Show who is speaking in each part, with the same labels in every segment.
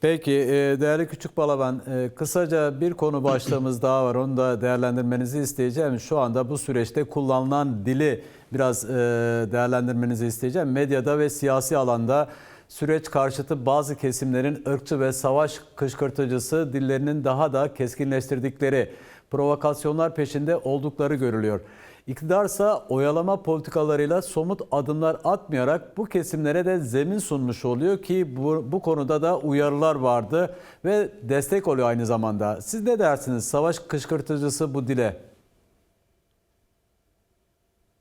Speaker 1: Peki e, değerli Küçük Balaban e, kısaca bir konu başlığımız daha var onu da değerlendirmenizi isteyeceğim. Şu anda bu süreçte kullanılan dili biraz e, değerlendirmenizi isteyeceğim. Medyada ve siyasi alanda süreç karşıtı bazı kesimlerin ırkçı ve savaş kışkırtıcısı dillerinin daha da keskinleştirdikleri provokasyonlar peşinde oldukları görülüyor. İktidarsa oyalama politikalarıyla somut adımlar atmayarak bu kesimlere de zemin sunmuş oluyor ki bu, bu konuda da uyarılar vardı ve destek oluyor aynı zamanda. Siz ne dersiniz savaş kışkırtıcısı bu dile?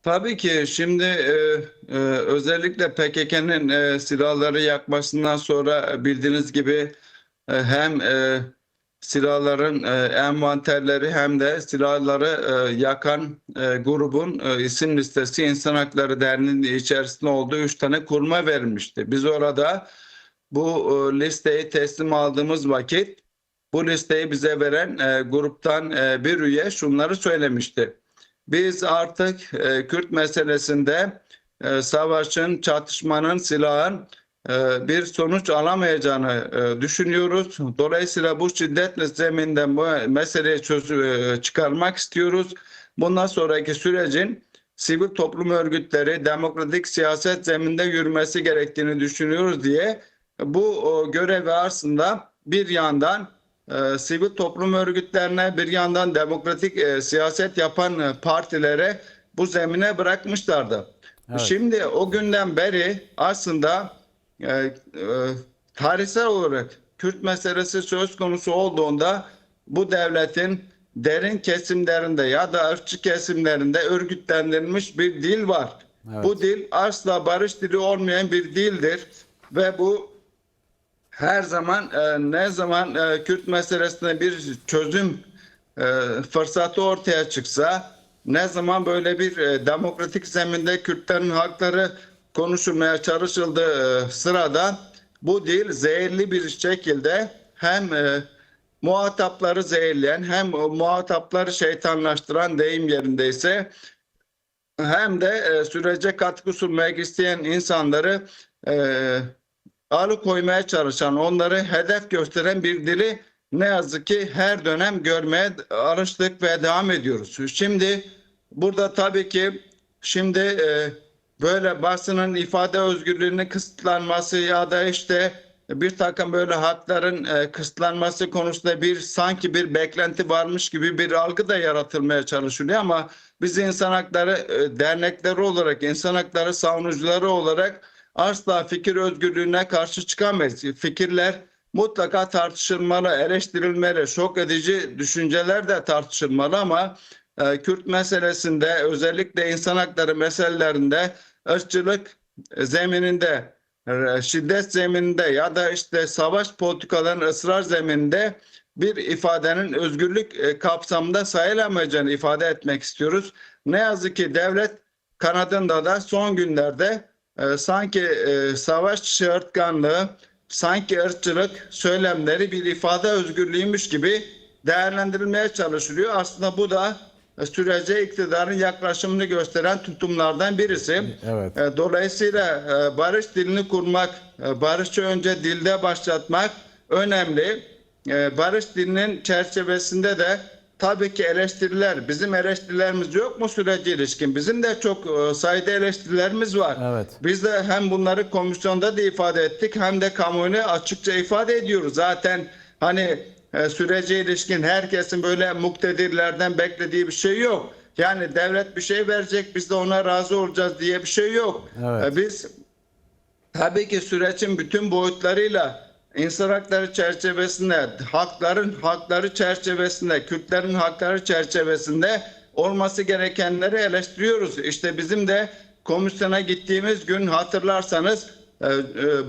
Speaker 2: Tabii ki şimdi e, e, özellikle PKK'nın e, silahları yakmasından sonra bildiğiniz gibi e, hem e, silahların e, envanterleri hem de silahları e, yakan e, grubun e, isim listesi İnsan Hakları Derneği'nin içerisinde olduğu üç tane kuruma verilmişti. Biz orada bu e, listeyi teslim aldığımız vakit bu listeyi bize veren e, gruptan e, bir üye şunları söylemişti. Biz artık e, Kürt meselesinde e, savaşın, çatışmanın, silahın bir sonuç alamayacağını e, düşünüyoruz. Dolayısıyla bu şiddetle zeminden bu meseleyi çözü, e, çıkarmak istiyoruz. Bundan sonraki sürecin sivil toplum örgütleri demokratik siyaset zeminde yürümesi gerektiğini düşünüyoruz diye bu görevi aslında bir yandan e, sivil toplum örgütlerine bir yandan demokratik e, siyaset yapan e, partilere bu zemine bırakmışlardı.
Speaker 1: Evet.
Speaker 2: Şimdi o günden beri aslında e, e, tarihsel olarak Kürt meselesi söz konusu olduğunda bu devletin derin kesimlerinde ya da ırkçı kesimlerinde örgütlendirilmiş bir dil var.
Speaker 1: Evet.
Speaker 2: Bu dil asla barış dili olmayan bir dildir ve bu her zaman e, ne zaman e, Kürt meselesine bir çözüm e, fırsatı ortaya çıksa ne zaman böyle bir e, demokratik zeminde Kürtlerin hakları konuşulmaya çalışıldığı e, sırada bu dil zehirli bir şekilde hem e, muhatapları zehirleyen hem muhatapları şeytanlaştıran deyim yerindeyse hem de e, sürece katkı sunmak isteyen insanları e, alıkoymaya çalışan, onları hedef gösteren bir dili ne yazık ki her dönem görmeye alıştık ve devam ediyoruz. Şimdi burada tabii ki şimdi e, böyle basının ifade özgürlüğünün kısıtlanması ya da işte bir takım böyle hakların e, kısıtlanması konusunda bir sanki bir beklenti varmış gibi bir algı da yaratılmaya çalışılıyor ama biz insan hakları e, dernekleri olarak, insan hakları savunucuları olarak asla fikir özgürlüğüne karşı çıkamayız. Fikirler mutlaka tartışılmalı, eleştirilmeli, şok edici düşünceler de tartışılmalı ama e, Kürt meselesinde özellikle insan hakları meselelerinde ırkçılık zemininde, e, şiddet zemininde ya da işte savaş politikalarının ısrar zemininde bir ifadenin özgürlük e, kapsamında sayılamayacağını ifade etmek istiyoruz. Ne yazık ki devlet kanadında da son günlerde e, sanki e, savaş çığırtkanlığı, sanki ırkçılık söylemleri bir ifade özgürlüğüymüş gibi değerlendirilmeye çalışılıyor. Aslında bu da sürece iktidarın yaklaşımını gösteren tutumlardan birisi.
Speaker 1: Evet.
Speaker 2: E, Dolayısıyla e, barış dilini kurmak, e, barışı önce dilde başlatmak önemli. E, Barış dilinin çerçevesinde de tabii ki eleştiriler, bizim eleştirilerimiz yok mu sürece ilişkin? Bizim de çok e, sayıda eleştirilerimiz var.
Speaker 1: Evet.
Speaker 2: Biz de hem bunları komisyonda da ifade ettik hem de kamuoyuna açıkça ifade ediyoruz. Zaten hani e, sürece ilişkin herkesin böyle muktedirlerden beklediği bir şey yok. Yani devlet bir şey verecek biz de ona razı olacağız diye bir şey yok.
Speaker 1: Evet.
Speaker 2: E, Biz tabii ki sürecin bütün boyutlarıyla insan hakları çerçevesinde, hakların hakları çerçevesinde, Kürtlerin hakları çerçevesinde olması gerekenleri eleştiriyoruz. İşte bizim de komisyona gittiğimiz gün hatırlarsanız e, e,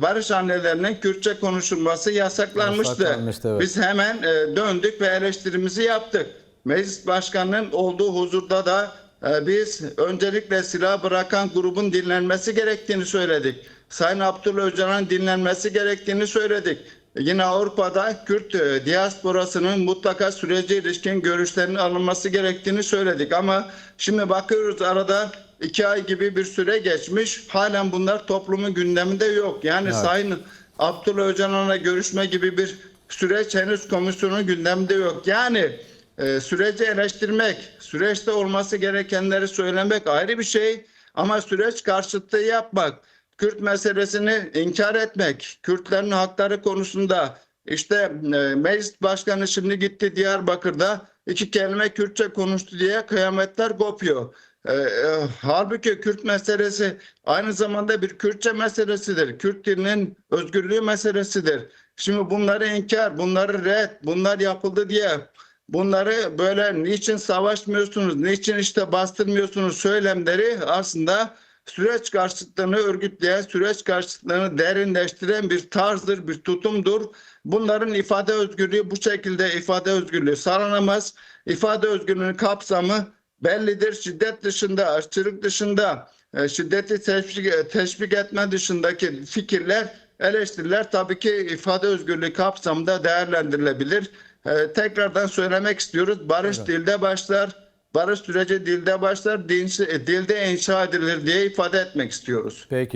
Speaker 2: barış annelerinin Kürtçe konuşulması yasaklanmıştı.
Speaker 1: Yasaklanmıştı, evet.
Speaker 2: Biz hemen e, döndük ve eleştirimizi yaptık. Meclis başkanının olduğu huzurda da e, biz öncelikle silah bırakan grubun dinlenmesi gerektiğini söyledik. Sayın Abdullah Öcalan'ın dinlenmesi gerektiğini söyledik. Yine Avrupa'da Kürt e, diasporasının mutlaka sürece ilişkin görüşlerinin alınması gerektiğini söyledik. Ama şimdi bakıyoruz arada iki ay gibi bir süre geçmiş. Halen bunlar toplumun gündeminde yok. Yani
Speaker 1: Evet.
Speaker 2: Sayın Abdullah Öcalan'la görüşme gibi bir süreç henüz komisyonun gündeminde yok. Yani e, süreci eleştirmek, süreçte olması gerekenleri söylemek ayrı bir şey ama süreç karşıtlığı yapmak, Kürt meselesini inkar etmek, Kürtlerin hakları konusunda işte e, meclis başkanı şimdi gitti Diyarbakır'da iki kelime Kürtçe konuştu diye kıyametler kopuyor. E, e, halbuki Kürt meselesi aynı zamanda bir Kürtçe meselesidir. Kürt dilinin özgürlüğü meselesidir. Şimdi bunları inkar, bunları red, bunlar yapıldı diye bunları böyle niçin savaşmıyorsunuz, niçin işte bastırmıyorsunuz söylemleri aslında süreç karşıtlığını örgütleyen, süreç karşıtlığını derinleştiren bir tarzdır, bir tutumdur. Bunların ifade özgürlüğü bu şekilde ifade özgürlüğü sağlanamaz. İfade özgürlüğünün kapsamı bellidir. Şiddet dışında, aşırılık dışında, e, şiddeti teşvik, teşvik etme dışındaki fikirler, eleştiriler tabii ki ifade özgürlüğü kapsamında değerlendirilebilir. E, tekrardan söylemek istiyoruz. Barış dilde başlar. Barış süreci dilde başlar, din- dilde inşa edilir diye ifade etmek istiyoruz.
Speaker 1: Peki.